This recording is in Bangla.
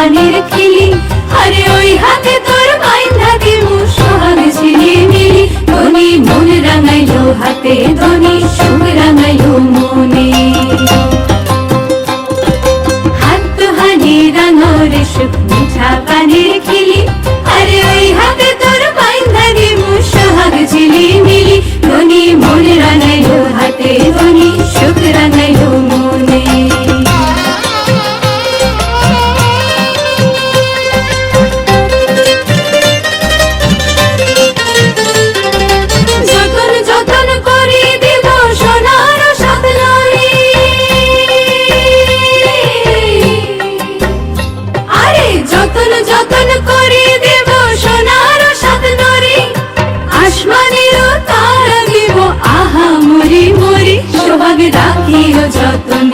ধানের খিলি। আরে ওই হাতে তোর বাইন্ধা দিমু। সোহাগ ঝিলি মিলি ধনি মন রাঙাইলো হাতে ধনি সুখ রাঙাইলো মনে। হাত হানি রাঙাও রে সুখ আসমানেরও তারা দিব আহা মরি মরি সোহাগ রাখিও যতন